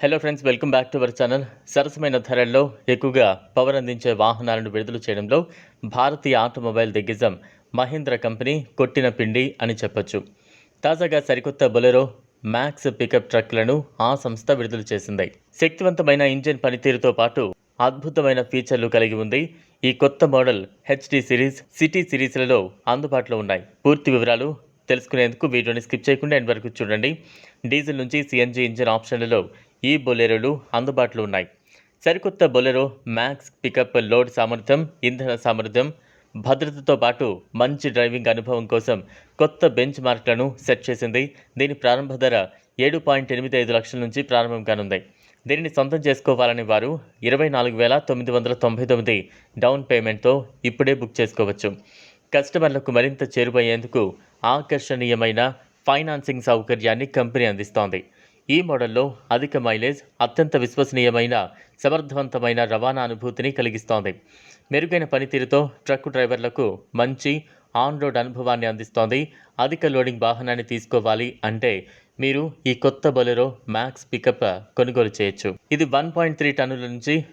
Hello friends welcome back to our channel సరసమైన ధరల్లో ఎక్కువగా పవర్ అందించే వాహనాలను విడుదల చేయడంలో భారతీయ ఆటోమొబైల్ దిగ్గజం మహీంద్ర కంపెనీ కొట్టిన పిండి అని చెప్పొచ్చు. తాజాగా సరికొత్త బొలెరో మ్యాక్స్ పికప్ ట్రక్లను ఆ సంస్థ విడుదల చేసింది. శక్తివంతమైన ఇంజిన్ పనితీరుతో పాటు అద్భుతమైన ఫీచర్లు కలిగి ఉంది. ఈ కొత్త మోడల్ హెచ్డి సిరీస్ సిటీ సిరీస్లలో అందుబాటులో ఉన్నాయి. పూర్తి వివరాలు తెలుసుకునేందుకు వీడియోని స్కిప్ చేయకుండా ఎండ్ వరకు చూడండి. డీజిల్ నుంచి సిఎన్జి ఇంజిన్ ఆప్షన్లలో ఈ బొలెరోలు అందుబాటులో ఉన్నాయి. సరికొత్త బొలెరో మ్యాక్స్ పికప్ లోడ్ సామర్థ్యం ఇంధన సామర్థ్యం భద్రతతో పాటు మంచి డ్రైవింగ్ అనుభవం కోసం కొత్త బెంచ్ మార్క్లను సెట్ చేసింది. దీని ప్రారంభ ధర ఏడు పాయింట్ ఎనిమిది ఐదు లక్షల నుంచి ప్రారంభం కానుంది. దీనిని సొంతం చేసుకోవాలని వారు ఇరవై నాలుగు వేల తొమ్మిది వందల తొంభై తొమ్మిది డౌన్ పేమెంట్తో ఇప్పుడే బుక్ చేసుకోవచ్చు. కస్టమర్లకు మరింత చేరువయ్యేందుకు ఆకర్షణీయమైన ఫైనాన్సింగ్ సౌకర్యాన్ని కంపెనీ అందిస్తోంది. ఈ మోడల్లో అధిక మైలేజ్ అత్యంత విశ్వసనీయమైన సమర్థవంతమైన రవాణా అనుభూతిని కలిగిస్తోంది. మెరుగైన పనితీరుతో ట్రక్ డ్రైవర్లకు మంచి ఆన్ రోడ్ అనుభవాన్ని అందిస్తోంది. అధిక లోడింగ్ వాహనాన్ని తీసుకోవాలి అంటే మీరు ఈ కొత్త బొలెరో మ్యాక్స్ పికప్ కొనుగోలు చేయొచ్చు. ఇది వన్ పాయింట్ త్రీ టన్నుల నుంచి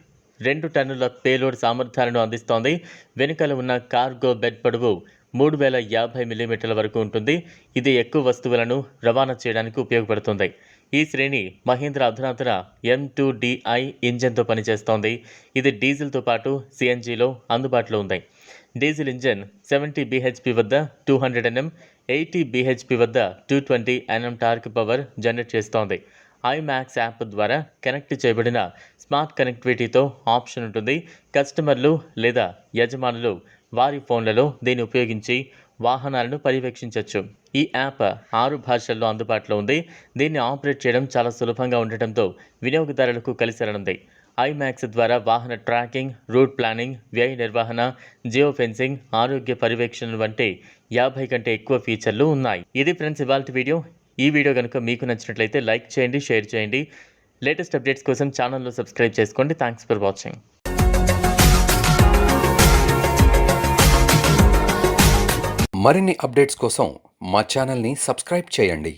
రెండు టన్నుల పేలోడ్ సామర్థ్యాలను అందిస్తోంది. వెనుకల ఉన్న కార్గో బెడ్ పొడవు మూడు వేల యాభై మిల్లీమీటర్ల వరకు ఉంటుంది. ఇది ఎక్కువ వస్తువులను రవాణా చేయడానికి ఉపయోగపడుతుంది. ఈ శ్రేణి మహీంద్ర అధునాతన ఎం టూ డిఐ ఇంజన్తో పనిచేస్తోంది. ఇది డీజిల్తో పాటు సిఎన్జిలో అందుబాటులో ఉంది. డీజిల్ ఇంజన్ సెవెంటీ బీహెచ్పి వద్ద two hundred NM eighty BHP వద్ద two twenty NM torque power generate చేస్తోంది. ఐమాక్స్ యాప్ ద్వారా కనెక్ట్ చేయబడిన స్మార్ట్ కనెక్టివిటీతో ఆప్షన్ ఉంటుంది. కస్టమర్లు లేదా యజమానులు వారి ఫోన్లలో దీన్ని ఉపయోగించి వాహనాలను పర్యవేక్షించవచ్చు ఈ యాప్ ఆరు భాషల్లో అందుబాటులో ఉంది. దీన్ని ఆపరేట్ చేయడం చాలా సులభంగా ఉండటంతో వినియోగదారులకు కలిసి ఐమాక్స్ ద్వారా వాహన ట్రాకింగ్ రూట్ ప్లానింగ్ వ్యయ నిర్వహణ జియో ఫెన్సింగ్ ఆరోగ్య పర్యవేక్షణ వంటి యాభై కంటే ఎక్కువ ఫీచర్లు ఉన్నాయి. ఇది ఫ్రెండ్స్ ఇవాళ వీడియో. ఈ వీడియో కనుక మీకు నచ్చినట్లయితే లైక్ చేయండి షేర్ చేయండి. లేటెస్ట్ అప్డేట్స్ కోసం ఛానల్లో సబ్స్క్రైబ్ చేసుకోండి. థ్యాంక్స్ ఫర్ వాచింగ్ మరిన్ని అప్డేట్స్ కోసం మా ఛానల్ని సబ్స్క్రైబ్ చేయండి.